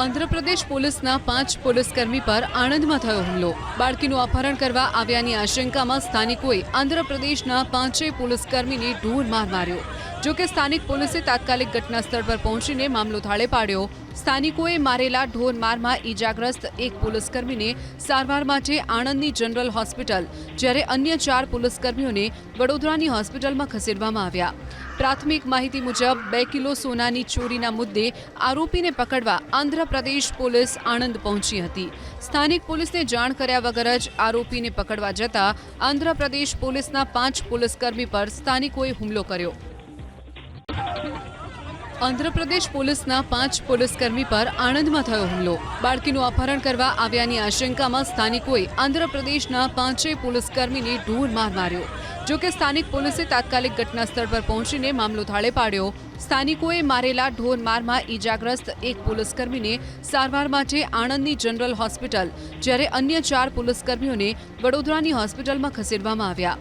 આંધ્રપ્રદેશ પોલીસના પાંચ પોલીસકર્મી પર આણંદમાં થયો હુમલો. બાળકીનું અપહરણ કરવા આવ્યાની આશંકામાં સ્થાનિકોએ આંધ્રપ્રદેશના પાંચેય પોલીસકર્મીને ઢોર માર માર્યો. જો કે સ્થાનિક પોલીસે તાત્કાલિક ઘટના સ્થળ પર પહોંચીને મામલો થાળે પાડ્યો. સ્થાનિકોએ મારેલા ઢોરમારમાં ઈજાગ્રસ્ત એક પોલીસકર્મીને સારવાર માટે આણંદની જનરલ હોસ્પિટલ, જ્યારે અન્ય ચાર પોલીસકર્મીઓને વડોદરાની હોસ્પિટલમાં ખસેડવામાં આવ્યા. પ્રાથમિક માહિતી મુજબ, બે કિલો સોનાની ચોરીના મુદ્દે આરોપીને પકડવા આંધ્રપ્રદેશ પોલીસ આણંદ પહોંચી હતી. સ્થાનિક પોલીસને જાણ કર્યા વગર જ આરોપીને પકડવા જતા આંધ્રપ્રદેશ પોલીસના પાંચ પોલીસકર્મી પર સ્થાનિકોએ હુમલો કર્યો. આંધ્રપ્રદેશ પોલીસના પાંચ પોલીસકર્મી પર આણંદમાં થયો હુમલો. બાળકીનું અપહરણ કરવા આવ્યાની આશંકામાં સ્થાનિકોએ આંધ્રપ્રદેશના પાંચેય પોલીસકર્મીને ઢોર માર માર્યો. જો કે સ્થાનિક પોલીસે તાત્કાલિક ઘટના સ્થળ પર પહોંચીને મામલો થાળે પાડ્યો. સ્થાનિકોએ મારેલા ઢોર મારમાં ઈજાગ્રસ્ત એક પોલીસકર્મીને સારવાર માટે આણંદની જનરલ હોસ્પિટલ, જ્યારે અન્ય ચાર પોલીસકર્મીઓને વડોદરાની હોસ્પિટલમાં ખસેડવામાં આવ્યા.